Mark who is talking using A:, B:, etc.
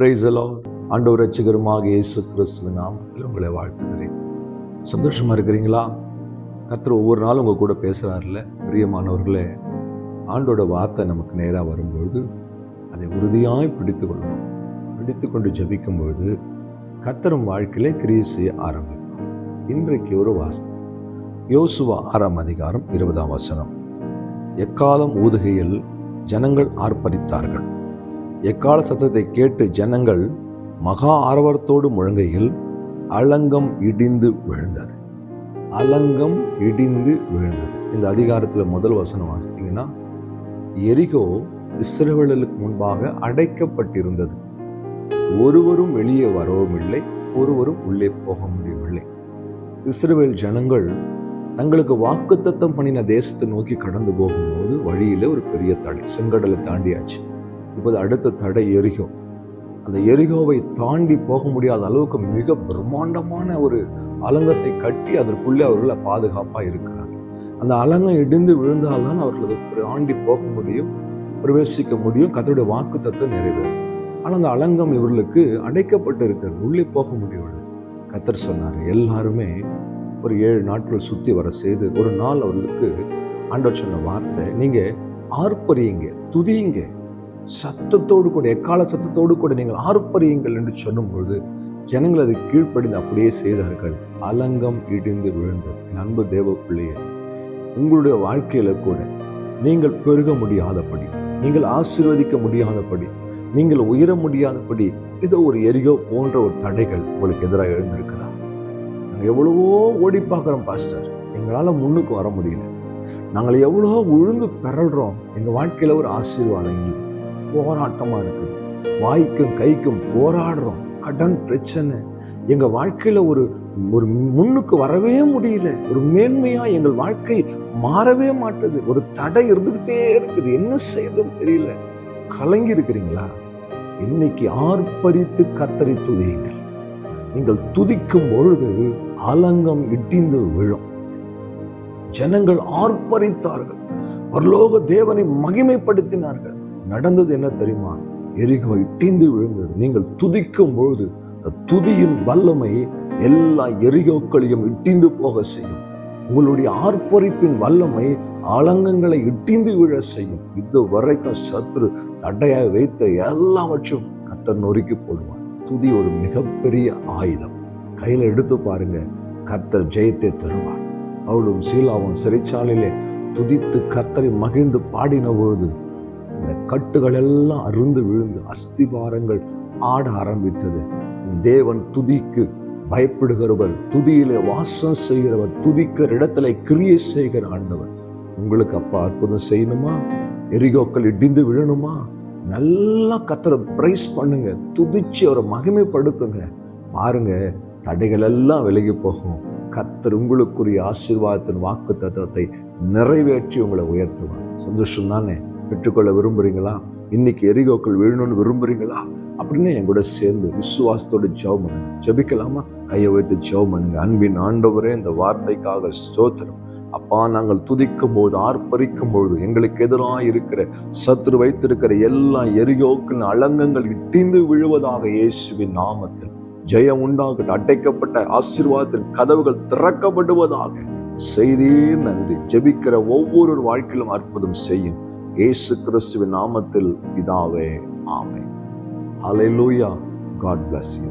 A: பிரைசலோ ஆண்டவர் ரட்சகருமாக இயேசு கிறிஸ்துவின் நாமத்தில் உங்களை வாழ்த்துகிறேன். சந்தோஷமாக இருக்கிறீங்களா? கத்திர ஒவ்வொரு நாளும் உங்கள் கூட பேசுறாருல பிரியமானவர்களே ஆண்டோட வார்த்தை நமக்கு நேராக வரும்பொழுது அதை உறுதியாய் பிடித்து கொள்ளணும் பிடித்து கொண்டு ஜபிக்கும்பொழுது கத்தரும் வாழ்க்கையிலே கிரியை செய்ய ஆரம்பிப்பார். இன்றைக்கு ஒரு வாஸ்து யோசுவா ஆறாம் அதிகாரம் இருபதாம் வசனம். எக்காலம் ஊதுகையில் ஜனங்கள் ஆர்ப்பரித்தார்கள்? எக்கால சத்தத்தை கேட்டு ஜனங்கள் மகா ஆர்வத்தோடு முழங்கையில் அலங்கம் இடிந்து விழுந்தது. அலங்கம் இடிந்து விழுந்தது. இந்த அதிகாரத்தில் முதல் வசனம் வாசித்தீங்கன்னா எரிகோ இஸ்ரவேலுக்கு முன்பாக அடைக்கப்பட்டிருந்தது. ஒருவரும் வெளியே வரவும் இல்லை ஒருவரும் உள்ளே போக முடியவில்லை. இஸ்ரேல் ஜனங்கள் தங்களுக்கு வாக்குத்தத்தம் பண்ணின தேசத்தை நோக்கி கடந்து போகும்போது வழியில் ஒரு பெரிய தடை செங்கடலை தாண்டியாச்சு. இப்போது அடுத்த தடை எரிகோ. அந்த எரிகோவை தாண்டி போக முடியாத அளவுக்கு மிக பிரம்மாண்டமான ஒரு அலங்கத்தை கட்டி அதற்குள்ளே அவர்களை பாதுகாப்பாக இருக்கிறார் அந்த அலங்கம் இடிந்து விழுந்தால்தான் அவர்கள் அதை தாண்டி போக முடியும் பிரவேசிக்க முடியும் கத்தருடைய வாக்கு தத்துவம் நிறைவேறும். ஆனால் அந்த அலங்கம் இவர்களுக்கு அடைக்கப்பட்டு இருக்கிறது உள்ளே போக முடியவில்லை. கத்தர் சொன்னார் எல்லாருமே ஒரு ஏழு நாட்கள் சுற்றி வர செய்து ஒரு நாள் அவர்களுக்கு ஆண்டவர் சொன்ன வார்த்தை நீங்கள் ஆர்ப்பரியுங்க துதியுங்க. சத்தத்தோடு கூட எக்கால சத்தத்தோடு கூட நீங்கள் ஆர்ப்பரியுங்கள் என்று சொல்லும்பொழுது ஜனங்கள் அது கீழ்ப்படிந்து அப்படியே செய்தார்கள். அலங்கம் இடிந்து விழுந்தது. என் அன்பு தேவ பிள்ளையே உங்களுடைய வாழ்க்கையில கூட நீங்கள் பெருக முடியாதபடி நீங்கள் ஆசீர்வதிக்க முடியாதபடி நீங்கள் உயர முடியாதபடி ஏதோ ஒரு எரிகோ போன்ற ஒரு தடைகள் உங்களுக்கு எதிராக எழுந்திருக்கிறா நாங்கள் எவ்வளவோ ஓடி பார்க்குறோம் பாஸ்டர். எங்களால் முன்னுக்கு வர முடியல. நாங்கள் எவ்வளோ உழுந்து பெறல்றோம். எங்கள் வாழ்க்கையில் ஒரு ஆசீர்வாதம் இல்லை. போராட்டமாக இருக்குது வாய்க்கும் கைக்கும் போராடுறோம். கடன் பிரச்சனை. எங்கள் வாழ்க்கையில் ஒரு ஒரு முன்னுக்கு வரவே முடியல. ஒரு மேன்மையாக எங்கள் வாழ்க்கை மாறவே மாட்டுது. ஒரு தடை இருந்துக்கிட்டே இருக்குது. என்ன செய்யறதுன்னு தெரியல. கலங்கி இருக்கிறீங்களா? இன்னைக்கு ஆர்ப்பரித்து கத்தரி துதியுங்கள். நீங்கள் துதிக்கும் பொழுது அலங்கம் இட்டிந்து விழும். ஜனங்கள் ஆர்ப்பரித்தார்கள். பரலோக தேவனை மகிமைப்படுத்தினார்கள். நடந்தது என்ன தெரியுமா? எரிகோ இட்டிந்து விழுந்தது. நீங்கள் துதிக்கும் பொழுது துதியின் வல்லமை எல்லா எரிகோக்களையும் இட்டிந்து போக செய்யும். உங்களுடைய ஆர்ப்பரிப்பின் வல்லமை ஆலங்கங்களை இட்டிந்து விழ செய்யும். இது வரைக்கும் சத்ரு தடையாக வைத்த எல்லாவற்றையும் கத்தர் நொறுக்கி போடுவார். துதி ஒரு மிகப்பெரிய ஆயுதம். கையில் எடுத்து பாருங்க கத்தர் ஜெயத்தை தருவார். அவளும் சீலாவும் சிறைச்சாலையிலே துதித்து கத்தரை மகிழ்ந்து பாடின பொழுது அந்த கட்டுகள் எல்லாம் அருந்து விழுந்து அஸ்திபாரங்கள் ஆட ஆரம்பித்தது. தேவன் துதிக்கு பயப்படுகிறவர் துதியில வாசம் செய்கிறவர் துதிக்கிற இடத்துல கிரியை செய்கிற ஆண்டவர். உங்களுக்கு அப்பா அற்புதம் செய்யணுமா? எரிகோக்கள் இடிந்து விழணுமா? நல்லா கத்தரை பிரைஸ் பண்ணுங்க துதிச்சு அவரை மகிமைப்படுத்துங்க. பாருங்க தடைகள் எல்லாம் விலகி போகும். கத்தர் உங்களுக்குரிய ஆசீர்வாதத்தின் வாக்கு தத்துவத்தை நிறைவேற்றி உங்களை உயர்த்துவார். சந்தோஷம் தானே? பெற்றுக்கொள்ள விரும்புறீங்களா? இன்னைக்கு எரிகோக்கள் விழணும்னு விரும்புகிறீங்களா அப்படின்னு என் கூட சேர்ந்து விசுவாசத்தோடு ஜெபம் பண்ணுங்க. ஜெபிக்கலாமா? கையை வைத்து ஜெபம் பண்ணுங்க. அன்பின் ஆண்டவரே இந்த வார்த்தைக்காக ஸ்தோத்திரம். அப்பா நாங்கள் துதிக்கும் போது ஆர்ப்பரிக்கும் பொழுது எங்களுக்கு எதிராக இருக்கிற சத்ரு வைத்திருக்கிற எல்லா எரிகோக்கள் அலங்கங்கள் இட்டிந்து விழுவதாக இயேசுவின் நாமத்தில் ஜெயம் உண்டாகட்டும். அடைக்கப்பட்ட ஆசீர்வாதத்தின் கதவுகள் திறக்கப்படுவதாக. செய்தீர் நன்றி. ஜெபிக்கிற ஒவ்வொரு வாழ்க்கையிலும் அற்புதம் செய்யும். இயேசு கிறிஸ்துவின் நாமத்தில் இதாவே ஆமை ஹலை லூயா காட் பிளஸ் யூ